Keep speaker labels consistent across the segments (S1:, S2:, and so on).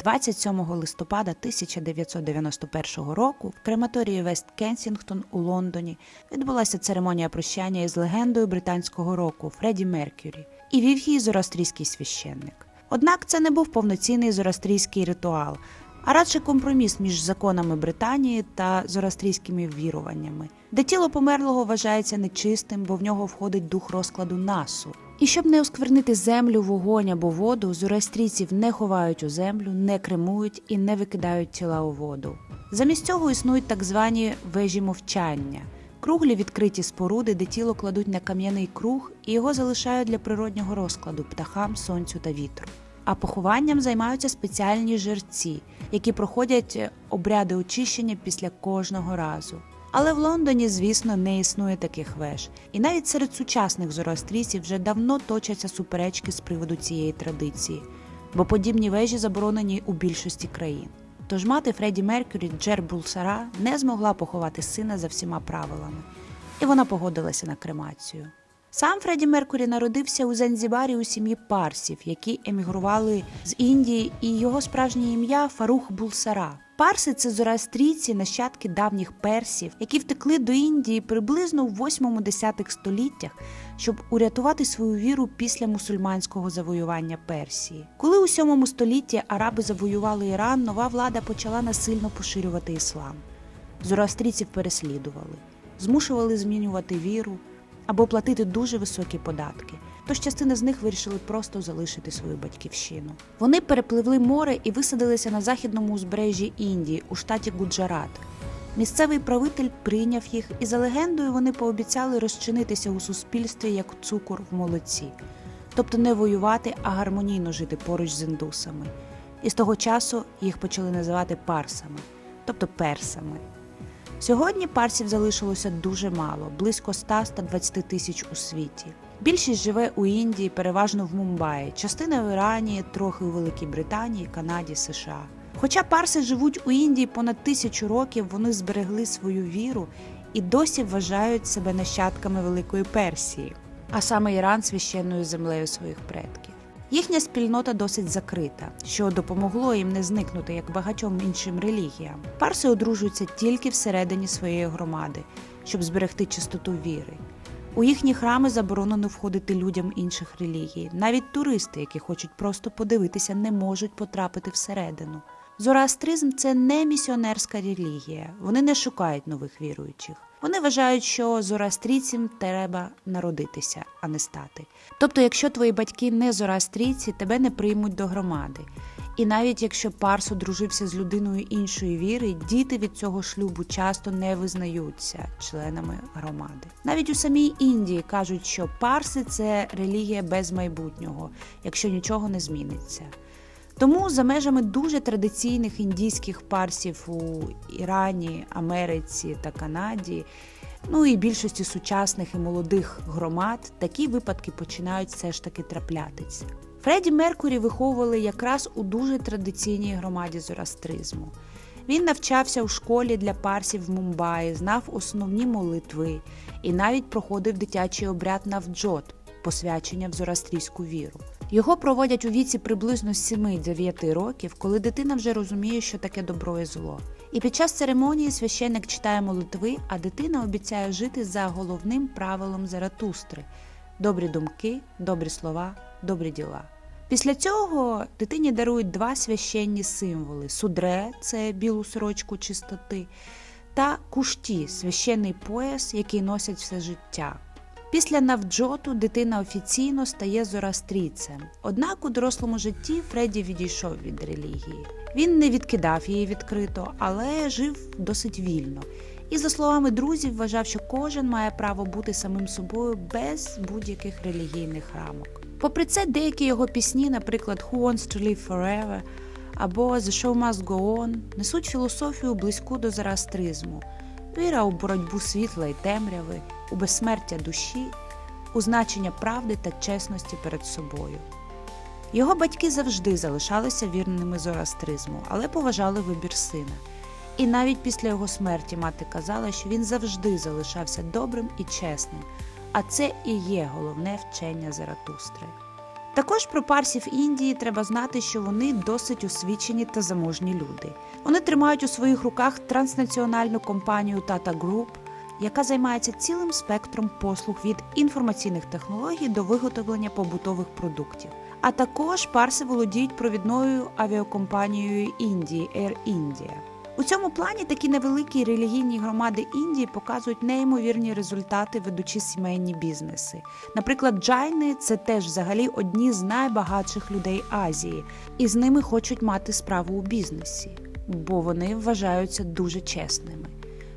S1: 27 листопада 1991 року в крематорії Вест Кенсінгтон у Лондоні відбулася церемонія прощання із легендою британського року Фредді Меркюрі і вів її зороастрійський священник. Однак це не був повноцінний зороастрійський ритуал, а радше компроміс між законами Британії та зороастрійськими віруваннями, де тіло померлого вважається нечистим, бо в нього входить дух розкладу насу. І щоб не осквернити землю, вогонь або воду, зороастрійців не ховають у землю, не кремують і не викидають тіла у воду. Замість цього існують так звані вежі мовчання. Круглі відкриті споруди, де тіло кладуть на кам'яний круг і його залишають для природнього розкладу птахам, сонцю та вітру. А похованням займаються спеціальні жерці, які проходять обряди очищення після кожного разу. Але в Лондоні, звісно, не існує таких веж. І навіть серед сучасних зороастрійців вже давно точаться суперечки з приводу цієї традиції, бо подібні вежі заборонені у більшості країн. Тож мати Фредді Меркюрі Джер Булсара не змогла поховати сина за всіма правилами, і вона погодилася на кремацію. Сам Фредді Меркурі народився у Занзібарі у сім'ї парсів, які емігрували з Індії, і його справжнє ім'я Фарух Булсара. Парси це зороастрійці, нащадки давніх персів, які втекли до Індії приблизно в 8-10 століттях, щоб урятувати свою віру після мусульманського завоювання Персії. Коли у 7 столітті араби завоювали Іран, нова влада почала насильно поширювати іслам. Зороастрійців переслідували, змушували змінювати віру або платити дуже високі податки. Тож частина з них вирішили просто залишити свою батьківщину. Вони перепливли море і висадилися на західному узбережжі Індії у штаті Гуджарат. Місцевий правитель прийняв їх, і за легендою вони пообіцяли розчинитися у суспільстві як цукор в молоці, тобто не воювати, а гармонійно жити поруч з індусами. І з того часу їх почали називати парсами, тобто персами. Сьогодні парсів залишилося дуже мало близько 100-120 тисяч у світі. Більшість живе у Індії, переважно в Мумбаї, частина в Ірані, трохи у Великій Британії, Канаді, США. Хоча парси живуть у Індії понад тисячу років, вони зберегли свою віру і досі вважають себе нащадками Великої Персії, а саме Іран священною землею своїх предків. Їхня спільнота досить закрита, що допомогло їм не зникнути як багатьом іншим релігіям. Парси одружуються тільки всередині своєї громади, щоб зберегти чистоту віри. У їхні храми заборонено входити людям інших релігій. Навіть туристи, які хочуть просто подивитися, не можуть потрапити всередину. Зороастризм це не місіонерська релігія. Вони не шукають нових віруючих. Вони вважають, що зороастрійцям треба народитися, а не стати. Тобто, якщо твої батьки не зороастрійці, тебе не приймуть до громади. І навіть якщо парс одружився з людиною іншої віри, діти від цього шлюбу часто не визнаються членами громади. Навіть у самій Індії кажуть, що парси це релігія без майбутнього, якщо нічого не зміниться. Тому за межами дуже традиційних індійських парсів у Ірані, Америці та Канаді, ну і більшості сучасних і молодих громад, такі випадки починають все ж таки траплятися. Фредді Меркурі виховували якраз у дуже традиційній громаді зороастризму. Він навчався у школі для парсів в Мумбаї, знав основні молитви і навіть проходив дитячий обряд навджот посвячення в зороастрійську віру. Його проводять у віці приблизно 7-9 років, коли дитина вже розуміє, що таке добро і зло. І під час церемонії священник читає молитви, а дитина обіцяє жити за головним правилом Заратустри добрі думки, добрі слова, добрі діла. Після цього дитині дарують два священні символи: судре це білу сорочку чистоти, та кушті священний пояс, який носять все життя. Після навджоту дитина офіційно стає зороастрійцем. Однак у дорослому житті Фредді відійшов від релігії. Він не відкидав її відкрито, але жив досить вільно. І, за словами друзів, вважав, що кожен має право бути самим собою без будь-яких релігійних рамок. Попри це, деякі його пісні, наприклад, Who Wants to Live Forever або The Show Must Go On, несуть філософію близьку до зороастризму, віра у боротьбу світла і темряви, у безсмертя душі, у значення правди та чесності перед собою. Його батьки завжди залишалися вірними зороастризму, але поважали вибір сина. І навіть після його смерті мати казала, що він завжди залишався добрим і чесним, а це і є головне вчення Заратустри. Також про парсів Індії треба знати, що вони досить освічені та заможні люди. Вони тримають у своїх руках транснаціональну компанію Tata Group, яка займається цілим спектром послуг від інформаційних технологій до виготовлення побутових продуктів. А також парси володіють провідною авіакомпанією Індії Air India. У цьому плані такі невеликі релігійні громади Індії показують неймовірні результати, ведучи сімейні бізнеси. Наприклад, джайни це теж взагалі одні з найбагатших людей Азії, і з ними хочуть мати справу у бізнесі, бо вони вважаються дуже чесними.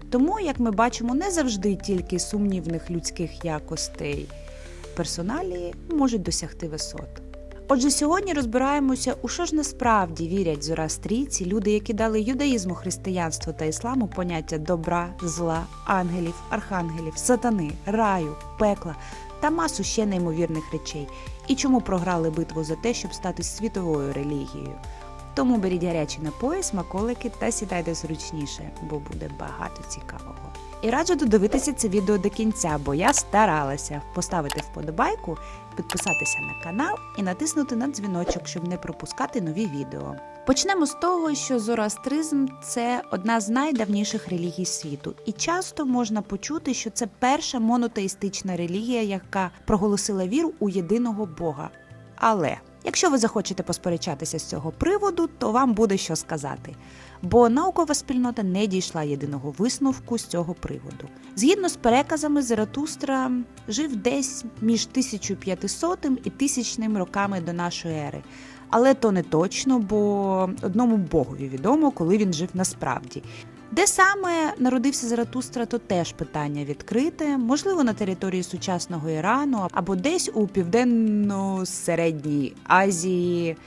S1: Тому, як ми бачимо, не завжди тільки сумнівних людських якостей персоналі можуть досягти висот. Отже, сьогодні розбираємося, у що ж насправді вірять зороастрійці, люди, які дали юдаїзму, християнству та ісламу поняття добра, зла, ангелів, архангелів, сатани, раю, пекла та масу ще неймовірних речей, і чому програли битву за те, щоб стати світовою релігією. Тому беріть гарячі напої, смаколики та сідайте зручніше, бо буде багато цікавого. І раджу додивитися це відео до кінця, бо я старалася поставити вподобайку, підписатися на канал і натиснути на дзвіночок, щоб не пропускати нові відео. Почнемо з того, що зороастризм це одна з найдавніших релігій світу, і часто можна почути, що це перша монотеїстична релігія, яка проголосила віру у єдиного Бога. Але якщо ви захочете посперечатися з цього приводу, то вам буде що сказати. Бо наукова спільнота не дійшла єдиного висновку з цього приводу. Згідно з переказами, Заратустра жив десь між 1500 і 1000 роками до нашої ери. Але то не точно, бо одному богові відомо, коли він жив насправді. Де саме народився Заратустра, то теж питання відкрите, можливо, на території сучасного Ірану або десь у південно-середній Азії,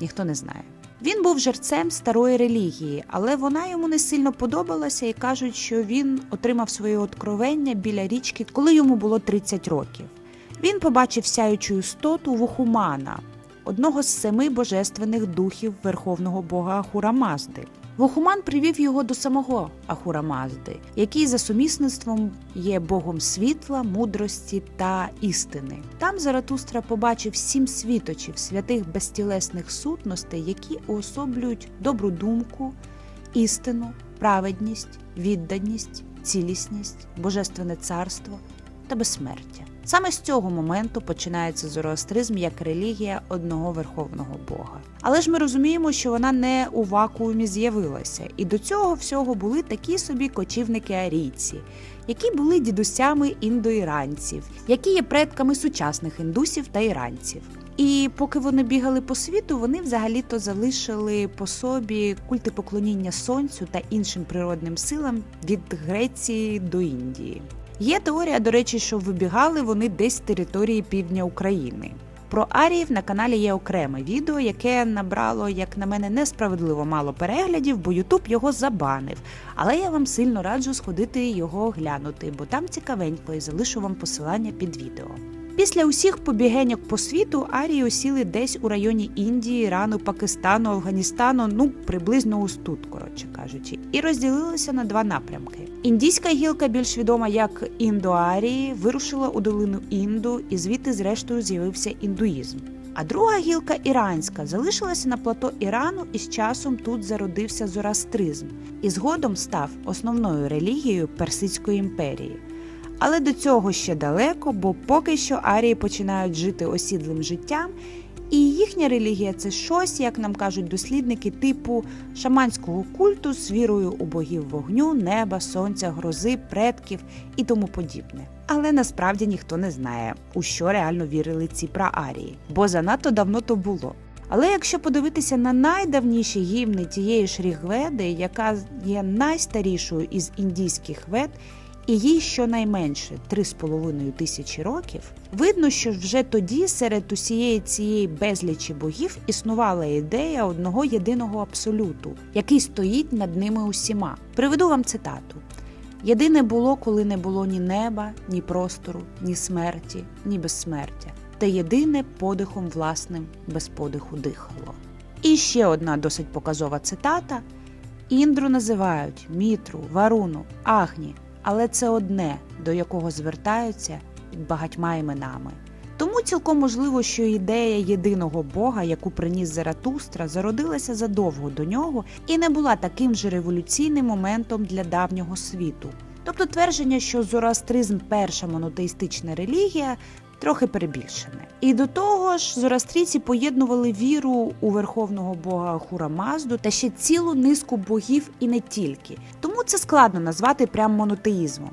S1: ніхто не знає. Він був жерцем старої релігії, але вона йому не сильно подобалася і кажуть, що він отримав своє откровення біля річки, коли йому було 30 років. Він побачив сяючу істоту Вухумана, одного з семи божественних духів верховного бога Ахура Вухуман привів його до самого Ахура Мазди, який за сумісництвом є богом світла, мудрості та істини. Там Заратустра побачив сім світочів святих безтілесних сутностей, які уособлюють добру думку, істину, праведність, відданість, цілісність, божественне царство та безсмертя. Саме з цього моменту починається зороастризм як релігія одного верховного Бога. Але ж ми розуміємо, що вона не у вакуумі з'явилася, і до цього всього були такі собі кочівники арійці, які були дідусями індоіранців, які є предками сучасних індусів та іранців. І поки вони бігали по світу, вони взагалі-то залишили по собі культи поклоніння сонцю та іншим природним силам від Греції до Індії. Є теорія, до речі, що вибігали вони десь з території півдня України. Про Аріїв на каналі є окреме відео, яке набрало, як на мене, несправедливо мало переглядів, бо Ютуб його забанив. Але я вам сильно раджу сходити його оглянути, бо там цікавенько і залишу вам посилання під відео. Після усіх побігеньок по світу арії осіли десь у районі Індії, Ірану, Пакистану, Афганістану, ну приблизно ось тут, коротше кажучи, і розділилися на два напрямки. Індійська гілка, більш відома як індоарії, вирушила у долину Інду, і звідти, зрештою, з'явився індуїзм. А друга гілка іранська залишилася на плато Ірану, і з часом тут зародився зороастризм, і згодом став основною релігією Персидської імперії. Але до цього ще далеко, бо поки що арії починають жити осідлим життям, і їхня релігія це щось, як нам кажуть дослідники, типу шаманського культу з вірою у богів вогню, неба, сонця, грози, предків і тому подібне. Але насправді ніхто не знає, у що реально вірили ці праарії, бо занадто давно то було. Але якщо подивитися на найдавніші гімни тієї ж Рігведи, яка є найстарішою із індійських вед, і їй щонайменше 3,5 тисячі років, видно, що вже тоді серед усієї цієї безлічі богів існувала ідея одного єдиного абсолюту, який стоїть над ними усіма. Приведу вам цитату. Єдине було, коли не було ні неба, ні простору, ні смерті, ні безсмертя, та єдине подихом власним без подиху дихало. І ще одна досить показова цитата: Індру називають Мітру, Варуну, Агні, але це одне, до якого звертаються під багатьма іменами. Тому цілком можливо, що ідея єдиного Бога, яку приніс Заратустра, зародилася задовго до нього і не була таким же революційним моментом для давнього світу. Тобто твердження, що зороастризм перша монотеїстична релігія, трохи перебільшене. І до того ж, зороастрійці поєднували віру у верховного бога Хурамазду та ще цілу низку богів і не тільки. Тому це складно назвати прям монотеїзмом.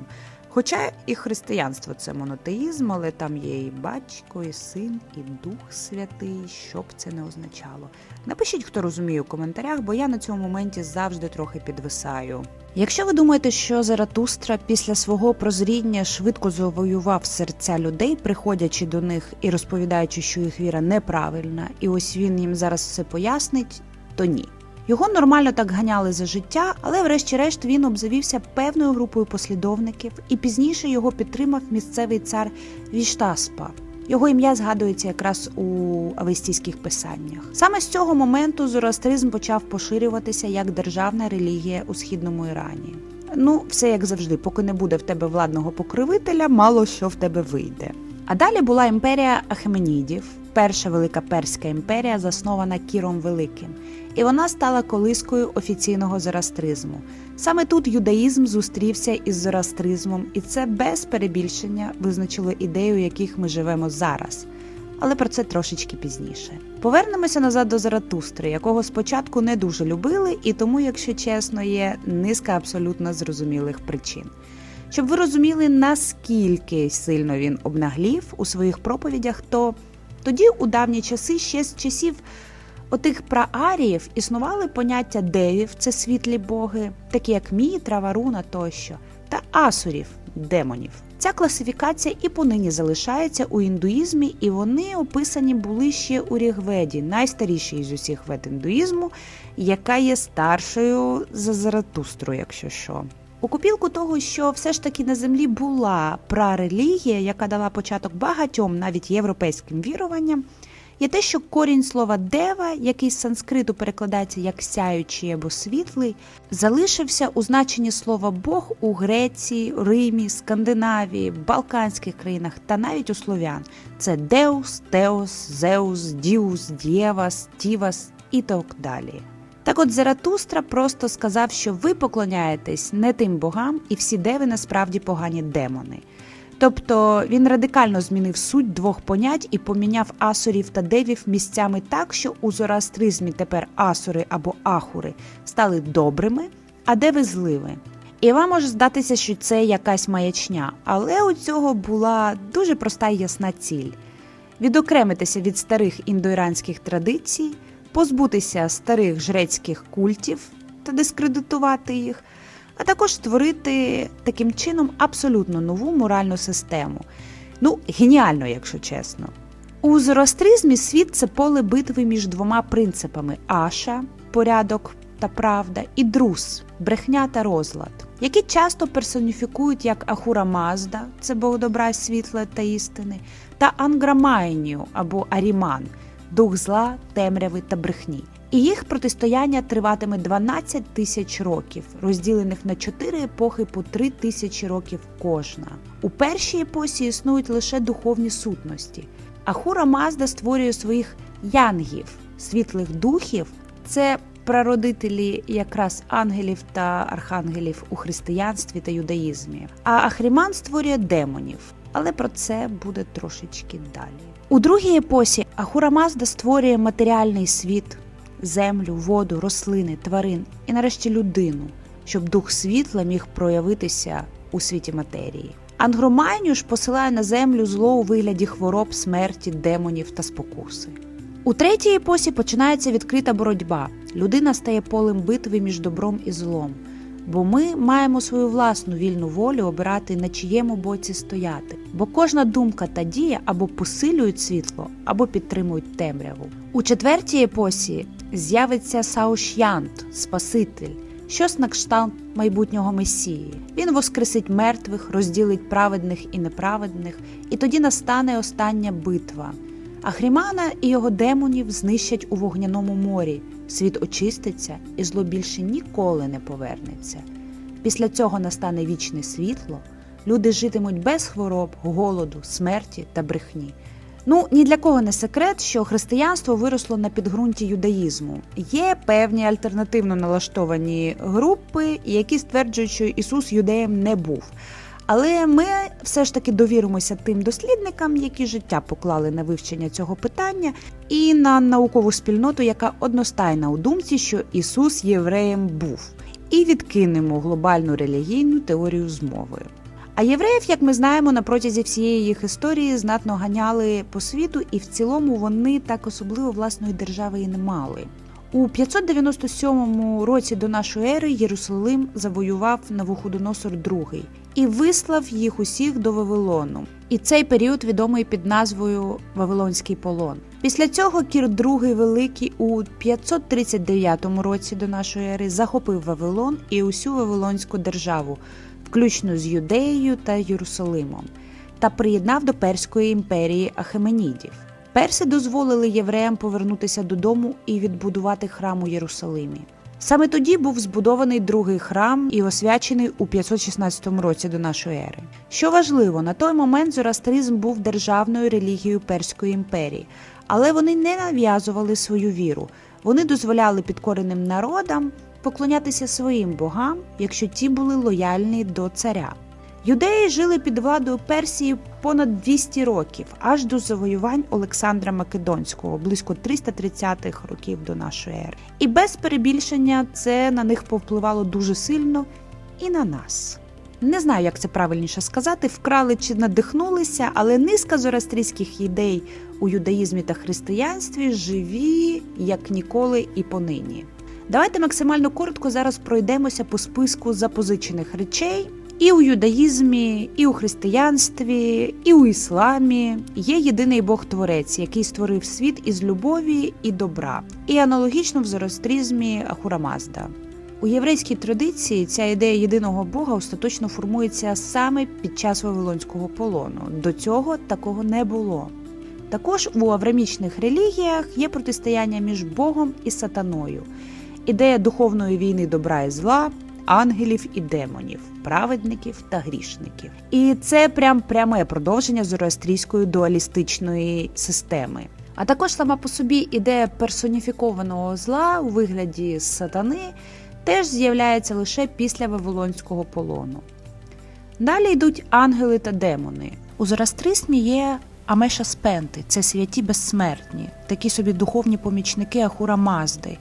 S1: Хоча і християнство це монотеїзм, але там є і батько, і син, і Дух Святий, що б це не означало. Напишіть, хто розуміє у коментарях, бо я на цьому моменті завжди трохи підвисаю. Якщо ви думаєте, що Заратустра після свого прозріння швидко завоював серця людей, приходячи до них і розповідаючи, що їх віра неправильна, і ось він їм зараз все пояснить, то ні. Його нормально так ганяли за життя, але врешті-решт він обзавівся певною групою послідовників, і пізніше його підтримав місцевий цар Віштаспа. Його ім'я згадується якраз у авестійських писаннях. Саме з цього моменту зороастризм почав поширюватися як державна релігія у східному Ірані. Ну, все як завжди, поки не буде в тебе владного покровителя, мало що в тебе вийде. А далі була імперія Ахеменідів, перша велика перська імперія, заснована Кіром Великим, і вона стала колискою офіційного зороастризму. Саме тут юдаїзм зустрівся із зороастризмом, і це без перебільшення визначило ідею, яких ми живемо зараз. Але про це трошечки пізніше. Повернемося назад до Заратустри, якого спочатку не дуже любили, і тому, якщо чесно, є низка абсолютно зрозумілих причин. Щоб ви розуміли, наскільки сильно він обнаглів у своїх проповідях, то тоді, у давні часи, ще з часів отих прааріїв існували поняття девів, це світлі боги, такі як Мітра, Варуна тощо, та асурів, демонів. Ця класифікація і понині залишається у індуїзмі, і вони описані були ще у Рігведі, найстарішій із усіх вед індуїзму, яка є старшою за Заратустру, якщо що. У купілку того, що все ж таки на землі була прарелігія, яка дала початок багатьом навіть європейським віруванням, є те, що корінь слова дева, який з санскриту перекладається як сяючий або світлий, залишився у значенні слова Бог у Греції, Римі, Скандинавії, Балканських країнах та навіть у слов'ян. Це Деус, Теос, Зеус, Діус, Дєвас, Тівас і так далі. Так от Заратустра просто сказав, що ви поклоняєтесь не тим богам, і всі деви насправді погані демони. Тобто він радикально змінив суть двох понять і поміняв асурів та девів місцями так, що у зороастризмі тепер асури або ахури стали добрими, а деви зливи. І вам може здатися, що це якась маячня, але у цього була дуже проста і ясна ціль: відокремитися від старих індоіранських традицій, позбутися старих жрецьких культів та дискредитувати їх, а також створити таким чином абсолютно нову моральну систему. Ну, геніально, якщо чесно. У зороастризмі світ це поле битви між двома принципами аша порядок та правда, і друс брехня та розлад, які часто персоніфікують як Ахура Мазда, це Бог добра, світла та істини, та Анграмайнію або Аріман, дух зла, темряви та брехні. І їх протистояння триватиме 12 тисяч років, розділених на чотири епохи по 3 тисячі років кожна. У першій епосі існують лише духовні сутності. Ахура Мазда створює своїх янгів, світлих духів. Це прародителі якраз ангелів та архангелів у християнстві та юдаїзмі. А Ахріман створює демонів, але про це буде трошечки далі. У другій епосі Ахура Мазда створює матеріальний світ, землю, воду, рослини, тварин і нарешті людину, щоб дух світла міг проявитися у світі матерії. Ангромайню ж посилає на землю зло у вигляді хвороб, смерті, демонів та спокуси. У третій епосі починається відкрита боротьба. Людина стає полем битви між добром і злом. Бо ми маємо свою власну вільну волю обирати на чиєму боці стояти. Бо кожна думка та дія або посилюють світло, або підтримують темряву. У четвертій епосі з'явиться Саушянт, Спаситель, щось на кшталт майбутнього Месії. Він воскресить мертвих, розділить праведних і неправедних, і тоді настане остання битва. Ахрімана і його демонів знищать у вогняному морі. Світ очиститься, і зло більше ніколи не повернеться. Після цього настане вічне світло, люди житимуть без хвороб, голоду, смерті та брехні. Ну ні для кого не секрет, що християнство виросло на підґрунті юдаїзму. Є певні альтернативно налаштовані групи, які стверджують, що Ісус юдеєм не був. Але ми все ж таки довіримося тим дослідникам, які життя поклали на вивчення цього питання, і на наукову спільноту, яка одностайна у думці, що Ісус євреєм був, і відкинемо глобальну релігійну теорію змови. А євреїв, як ми знаємо, на протязі всієї їх історії знатно ганяли по світу, і в цілому вони так особливо власної держави і не мали. У 597 році до нашої ери Єрусалим завоював Навуходоносор II і вислав їх усіх до Вавилону. І цей період відомий під назвою Вавилонський полон. Після цього Кір II Великий у 539 році до нашої ери захопив Вавилон і усю Вавилонську державу, включно з Юдеєю та Єрусалимом, та приєднав до Перської імперії Ахеменідів. Перси дозволили євреям повернутися додому і відбудувати храм у Єрусалимі. Саме тоді був збудований другий храм і освячений у 516 році до нашої ери. Що важливо, на той момент зороастризм був державною релігією Перської імперії, але вони не нав'язували свою віру. Вони дозволяли підкореним народам поклонятися своїм богам, якщо ті були лояльні до царя. Юдеї жили під владою Персії понад 200 років, аж до завоювань Олександра Македонського, близько 330-х років до нашої ери. І без перебільшення це на них повпливало дуже сильно і на нас. Не знаю, як це правильніше сказати, вкрали чи надихнулися, але низка зороастрійських ідей у юдаїзмі та християнстві живі як ніколи і понині. Давайте максимально коротко зараз пройдемося по списку запозичених речей. І у юдаїзмі, і у християнстві, і у ісламі є єдиний Бог Творець, який створив світ із любові і добра, і аналогічно в зороастризмі Ахура Мазда. У єврейській традиції ця ідея єдиного Бога остаточно формується саме під час Вавилонського полону. До цього такого не було. Також у аврамічних релігіях є протистояння між Богом і сатаною, ідея духовної війни добра і зла, ангелів і демонів, праведників та грішників. І це прям пряме продовження зороастрійської дуалістичної системи. А також сама по собі ідея персоніфікованого зла у вигляді сатани теж з'являється лише після Вавилонського полону. Далі йдуть ангели та демони. У зороастризмі є Амеша Спенти, це святі безсмертні, такі собі духовні помічники Ахура Мазди,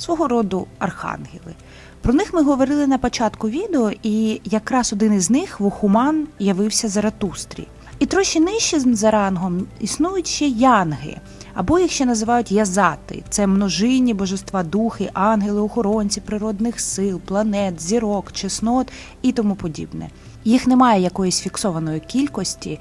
S1: свого роду архангели. Про них ми говорили на початку відео, і якраз один із них Вухуман явився Заратустрі. І трохи нижче за рангом існують ще янги, або їх ще називають язати. Це множинні божества духи, ангели, охоронці природних сил, планет, зірок, чеснот і тому подібне. Їх немає якоїсь фіксованої кількості.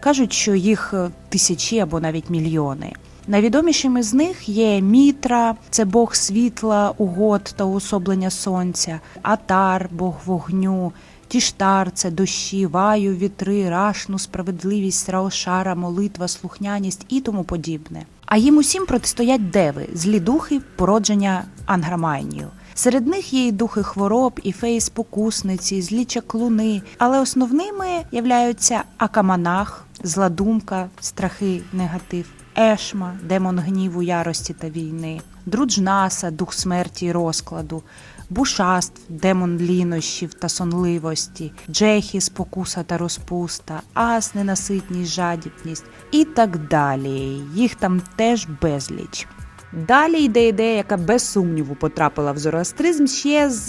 S1: Кажуть, що їх тисячі або навіть мільйони. Найвідомішими з них є Мітра, це Бог світла, угод та уособлення сонця, Атар, Бог вогню, Тіштар це дощі, ваю, вітри, рашну, справедливість, раошара, молитва, слухняність і тому подібне. А їм усім протистоять деви, злі духи, породження Анграмайнію. Серед них є і духи хвороб, і феї спокусниці, злі чаклуни, але основними являються Акаманах, зла думка, страхи, негатив. Ешма, демон гніву, ярості та війни, Друджнаса, дух смерті й розкладу, Бушаств, демон лінощів та сонливості, Джехі, спокуса та розпуста, Ас, ненаситність, жадібність і так далі. Їх там теж безліч. Далі йде ідея, яка без сумніву потрапила в зороастризм ще з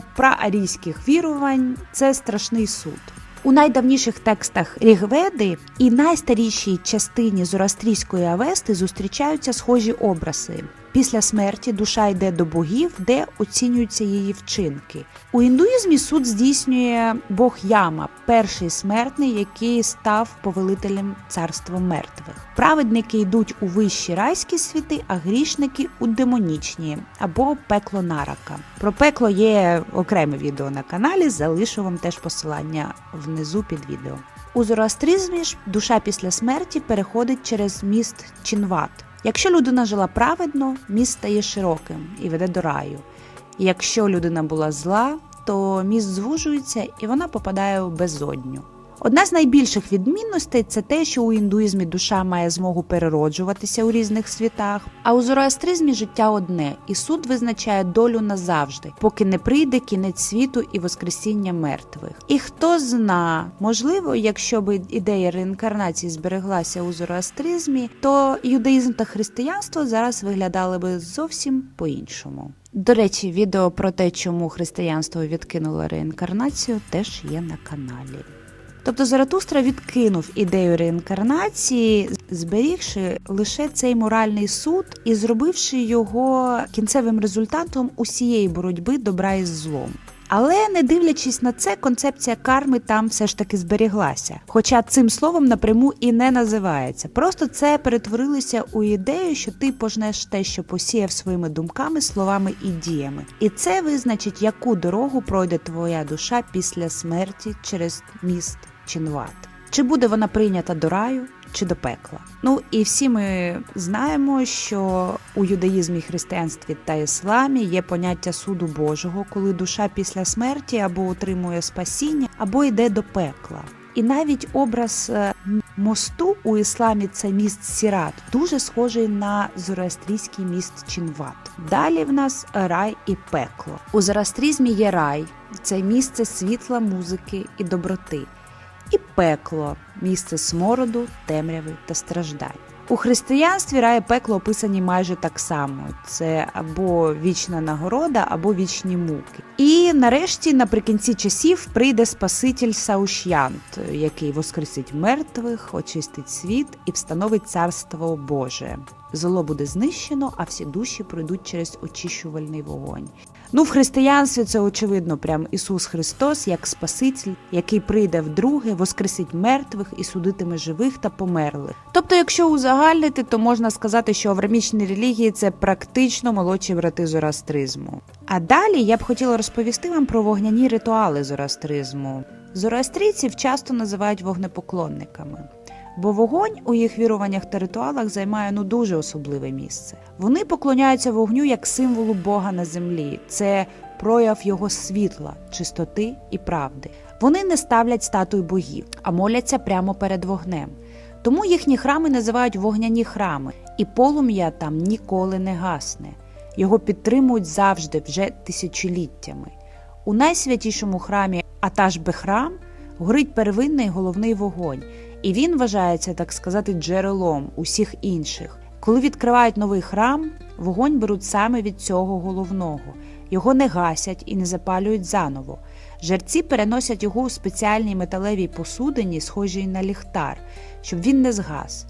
S1: праарійських вірувань це страшний суд. У найдавніших текстах Рігведи і найстарішій частині зороастрійської авести зустрічаються схожі образи. Після смерті душа йде до богів, де оцінюються її вчинки. У індуїзмі суд здійснює Бог Яма, перший смертний, який став повелителем царства мертвих. Праведники йдуть у вищі райські світи, а грішники у демонічні або пекло нарака. Про пекло є окреме відео на каналі. Залишу вам теж посилання внизу під відео. У зороастризмі ж душа після смерті переходить через міст Чінват. Якщо людина жила праведно, міст стає широким і веде до раю. Якщо людина була зла, то міст звужується і вона попадає у безодню. Одна з найбільших відмінностей це те, що у індуїзмі душа має змогу перероджуватися у різних світах, а у зороастризмі життя одне, і суд визначає долю назавжди, поки не прийде кінець світу і воскресіння мертвих. І хто зна, можливо, якщо б ідея реінкарнації збереглася у зороастризмі, то юдаїзм та християнство зараз виглядали би зовсім по-іншому. До речі, відео про те, чому християнство відкинуло реінкарнацію, теж є на каналі. Тобто Заратустра відкинув ідею реінкарнації, зберігши лише цей моральний суд і зробивши його кінцевим результатом усієї боротьби добра із злом. Але не дивлячись на це, концепція карми там все ж таки зберіглася. Хоча цим словом напряму і не називається. Просто це перетворилося у ідею, що ти пожнеш те, що посіяв своїми думками, словами і діями. І це визначить, яку дорогу пройде твоя душа після смерті через міст Чинват. Чи буде вона прийнята до раю? Чи до пекла. Ну і всі ми знаємо, що у юдаїзмі, християнстві та ісламі є поняття суду Божого, коли душа після смерті або отримує спасіння, або йде до пекла. І навіть образ е, мосту у ісламі це міст Сірат, дуже схожий на зороастрійський міст Чинват. Далі в нас рай і пекло. У зороастрізмі є рай, це місце світла, музики і доброти і пекло місце смороду, темряви та страждань. У християнстві рай і пекло описані майже так само: це або вічна нагорода, або вічні муки. І нарешті, наприкінці часів, прийде Спаситель Сауш'янт, який воскресить мертвих, очистить світ і встановить царство Боже. Зло буде знищено, а всі душі пройдуть через очищувальний вогонь. Ну, в християнстві це очевидно, прям Ісус Христос як Спаситель, який прийде вдруге, воскресить мертвих і судитиме живих та померлих. Тобто, якщо узагальнити, то можна сказати, що аврамічні релігії це практично молодші брати зороастризму. А далі я б хотіла розповісти вам про вогняні ритуали зороастризму. Зороастрійців часто називають вогнепоклонниками. Бо вогонь у їх віруваннях та ритуалах займає ну дуже особливе місце. Вони поклоняються вогню як символу Бога на землі. Це прояв його світла, чистоти і правди. Вони не ставлять статуй богів, а моляться прямо перед вогнем. Тому їхні храми називають вогняні храми, і полум'я там ніколи не гасне. Його підтримують завжди, вже тисячоліттями. У найсвятішому храмі Аташ-Бехрам горить первинний головний вогонь, і він вважається, так сказати, джерелом усіх інших. Коли відкривають новий храм, вогонь беруть саме від цього головного. Його не гасять і не запалюють заново. Жерці переносять його у спеціальній металевій посудині, схожій на ліхтар, щоб він не згас.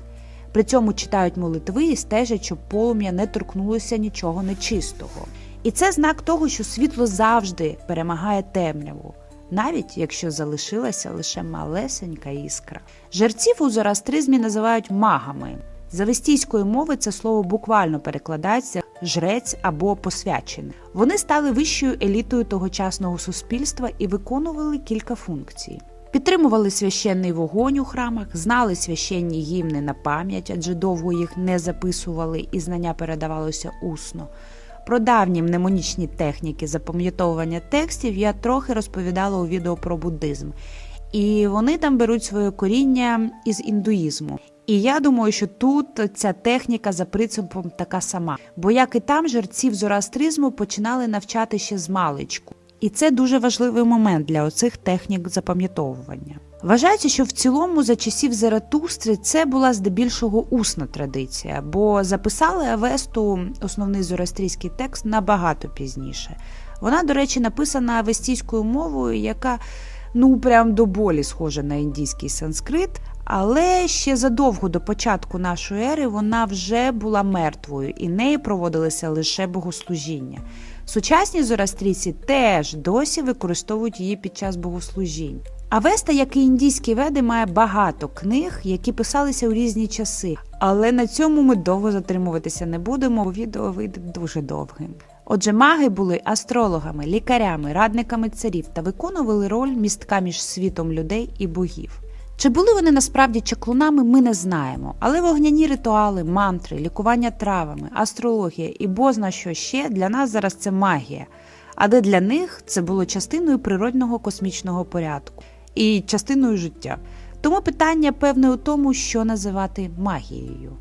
S1: При цьому читають молитви і стежать, щоб полум'я не торкнулося нічого нечистого. І це знак того, що світло завжди перемагає темряву, навіть якщо залишилася лише малесенька іскра. Жерців у зороастризмі називають магами. З авестійської мови це слово буквально перекладається жрець або посвячений. Вони стали вищою елітою тогочасного суспільства і виконували кілька функцій. Підтримували священний вогонь у храмах, знали священні гімни на пам'ять, адже довго їх не записували і знання передавалося усно. Про давні мнемонічні техніки запам'ятовування текстів я трохи розповідала у відео про буддизм. І вони там беруть своє коріння із індуїзму. І я думаю, що тут ця техніка за принципом така сама. Бо як і там жерців зороастризму починали навчати ще з маличку. І це дуже важливий момент для оцих технік запам'ятовування. Вважається, що в цілому за часів Заратустри це була здебільшого усна традиція, бо записали Авесту основний зороастрійський текст набагато пізніше. Вона, до речі, написана авестійською мовою, яка ну прям до болі схожа на індійський санскрит. Але ще задовго до початку нашої ери вона вже була мертвою, і нею проводилися лише богослужіння. Сучасні зороастрійці теж досі використовують її під час богослужінь. Авеста, як і індійські веди, має багато книг, які писалися у різні часи. Але на цьому ми довго затримуватися не будемо, бо відео вийде дуже довгим. Отже, маги були астрологами, лікарями, радниками царів та виконували роль містка між світом людей і богів. Чи були вони насправді чаклунами, ми не знаємо, але вогняні ритуали, мантри, лікування травами, астрологія і бозна що ще для нас зараз це магія, але для них це було частиною природного космічного порядку. І частиною життя. Тому питання певне у тому, що називати магією.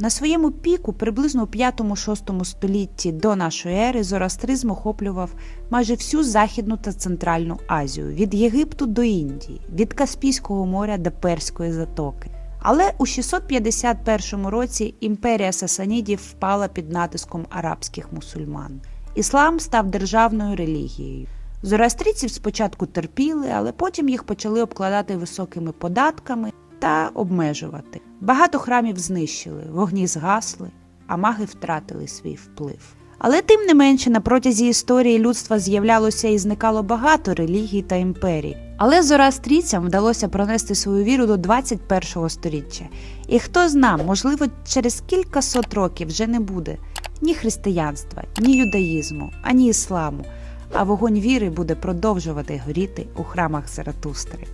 S1: На своєму піку, приблизно у 5-6 столітті до нашої ери, зороастризм охоплював майже всю Західну та Центральну Азію від Єгипту до Індії, від Каспійського моря до Перської затоки. Але у 651 році імперія Сасанідів впала під натиском арабських мусульман. Іслам став державною релігією. Зороастрійців спочатку терпіли, але потім їх почали обкладати високими податками та обмежувати. Багато храмів знищили, вогні згасли, а маги втратили свій вплив. Але тим не менше на протязі історії людства з'являлося і зникало багато релігій та імперій. Але зороастрійцям вдалося пронести свою віру до 21 століття. І хто зна, можливо, через кілька сот років вже не буде ні християнства, ні юдаїзму, ані ісламу, а вогонь віри буде продовжувати горіти у храмах Заратустри.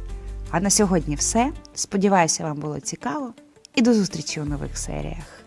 S1: А на сьогодні все. Сподіваюся, вам було цікаво і до зустрічі у нових серіях.